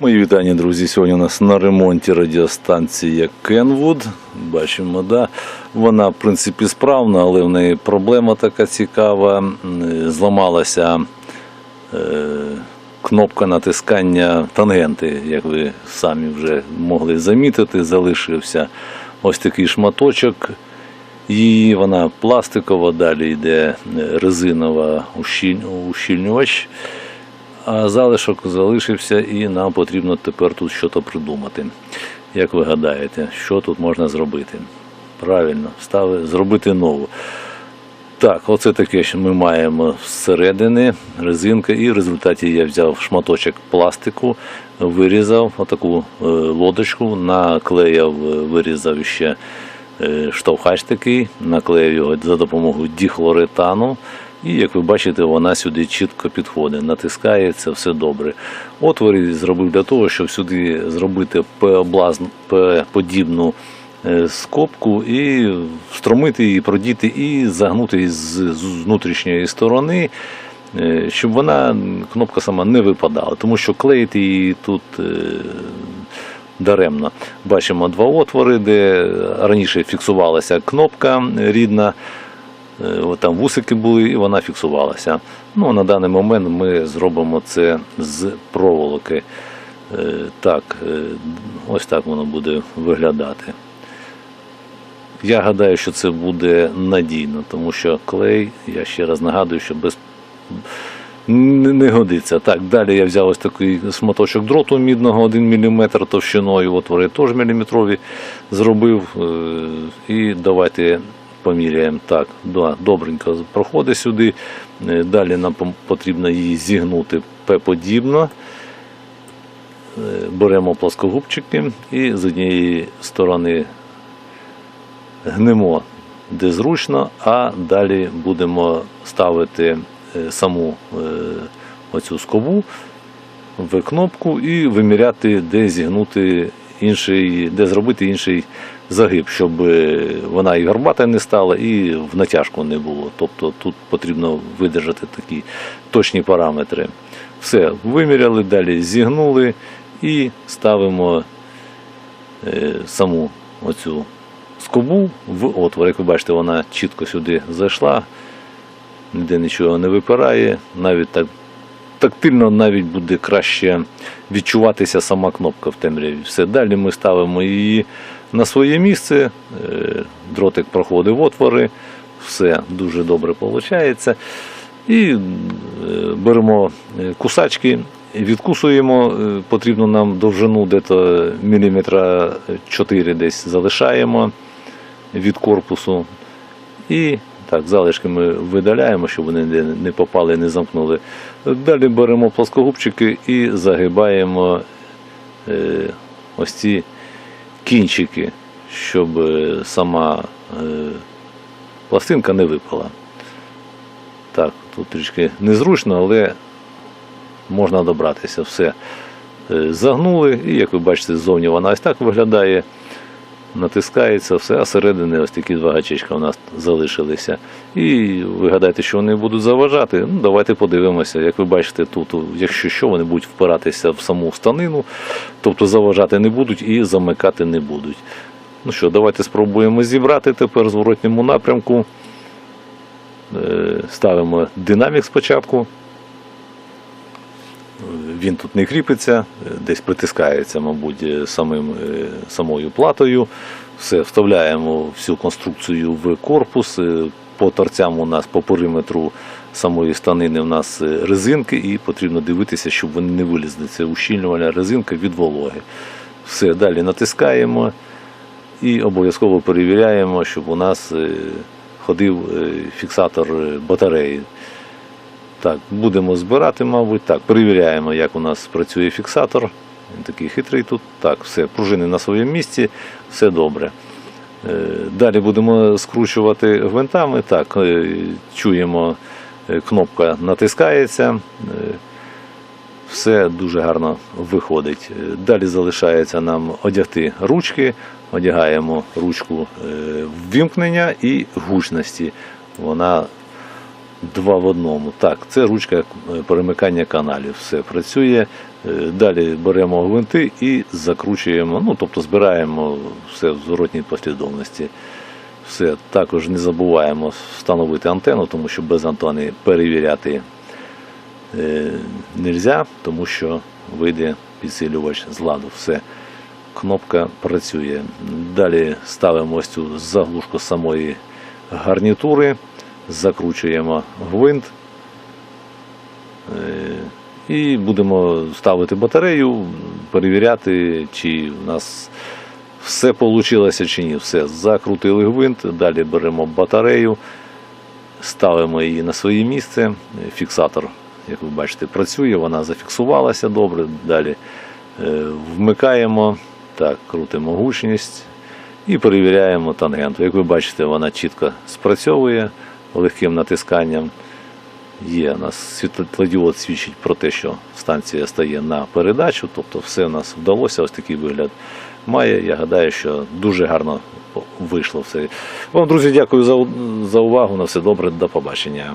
Мої вітання, друзі. Сьогодні у нас на ремонті радіостанція Kenwood. Бачимо, да. Вона, в принципі, справна, але в неї проблема така цікава. Зламалася е, кнопка натискання тангенти, як ви самі вже могли замітити. Залишився ось такий шматочок. Її вона пластикова, далі йде е, резинова ущіль- ущільнювач. А залишок залишився і нам потрібно тепер тут щось придумати. Як ви гадаєте, що тут можна зробити? Правильно, стави, зробити нову. Так, оце таке, що ми маємо зсередини резинка, і в результаті я взяв шматочок пластику, вирізав отаку е, лодочку, наклеяв, е, вирізав ще е, штовхач такий, наклеїв його за допомогою діхлоретану. І як ви бачите, вона сюди чітко підходить, натискається, все добре. Отвори зробив для того, щоб сюди зробити П-подібну е, скобку і встромити її, продіти і загнути з, внутрішньої сторони, е, щоб вона, кнопка сама не випадала, тому що клеїти її тут. е, Даремно бачимо два отвори, де раніше фіксувалася кнопка рідна, там вусики були, і вона фіксувалася. Ну, на даний момент ми зробимо це з проволоки. Е, Так, е, ось так воно буде виглядати. Я гадаю, що це буде надійно, тому що клей, я ще раз нагадую, що без не, годиться. Так, далі я взяв ось такий шматочок дроту мідного 1 мм товщиною, отвори теж міліметрові зробив. Е, І давайте поміряємо. Так, да, добренько проходить сюди. Е, Далі нам потрібно її зігнути П-подібно. Е, Беремо плоскогубчики і з однієї сторони гнемо де зручно, а далі будемо ставити е, саму оцю скобу в кнопку і виміряти, де зігнути інший, де зробити інший загиб, щоб е, вона і горбата не стала, і в натяжку не було. Тобто тут потрібно видержати такі точні параметри. Все, виміряли, далі зігнули і ставимо е, саму оцю скобу в отвор. Як ви бачите, вона чітко сюди зайшла, ніде нічого не випирає, навіть так тактильно навіть буде краще відчуватися сама кнопка в темряві. Все, далі ми ставимо її на своє місце, е, дротик проходить в отвори, все дуже добре виходить. І е, беремо е, кусачки, відкусуємо, потрібно нам довжину десь міліметра 4 десь залишаємо від корпусу. І так, залишки ми видаляємо, щоб вони не- попали, не замкнули. Далі беремо плоскогубчики і загибаємо е, ось ці кінчики, щоб е, сама е, пластинка не випала. Так, тут трішки незручно, але можна добратися. Все. Загнули, і як ви бачите, ззовні вона ось так виглядає натискається все, а середини ось такі два гачечка у нас залишилися. І ви гадаєте, що вони будуть заважати? Ну, давайте подивимося. Як ви бачите, тут, якщо що, вони будуть впиратися в саму станину, тобто заважати не будуть і замикати не будуть. Ну що, давайте спробуємо зібрати тепер зворотньому напрямку. Е, Ставимо динамік спочатку. Він тут не кріпиться, десь притискається, мабуть, самим, е, самою платою. Все, вставляємо всю конструкцію в корпус. Е, По торцям у нас по периметру самої станини у нас е, резинки, і потрібно дивитися, щоб вони не вилізли. Це ущільнювальна резинка від вологи. Все, далі натискаємо і обов'язково перевіряємо, щоб у нас ходив фіксатор батареї. Так, будемо збирати, мабуть. Так, перевіряємо, як у нас працює фіксатор. Він такий хитрий тут. Так, все, пружини на своєму місці, все добре. Е, Далі будемо скручувати гвинтами. Так, е, чуємо, е, кнопка натискається. Все дуже гарно виходить. Далі залишається нам одягти ручки. Одягаємо ручку ввімкнення і гучності. Вона два в одному. Так, це ручка е, перемикання каналів. Все працює. Е, Далі беремо гвинти і закручуємо, ну тобто збираємо все в зворотній послідовності. Все, також не забуваємо встановити антенну, тому що без антени перевіряти е, нельзя, тому що вийде підсилювач з ладу. Все, кнопка працює. Далі ставимо ось цю заглушку самої гарнітури, закручуємо гвинт. Е, І будемо ставити батарею, перевіряти, чи в нас все вийшло чи ні. Все, закрутили гвинт, далі беремо батарею, ставимо її на своє місце. Фіксатор, як ви бачите, працює, вона зафіксувалася добре. Далі е, вмикаємо, так, крутимо гучність і перевіряємо тангенту. Як ви бачите, вона чітко спрацьовує легким натисканням. Є у нас світлодіод свідчить про те, що станція стає на передачу, тобто все в нас вдалося, ось такий вигляд має. Я гадаю, що дуже гарно вийшло все. Вам, друзі, дякую за, увагу. На все добре, до побачення.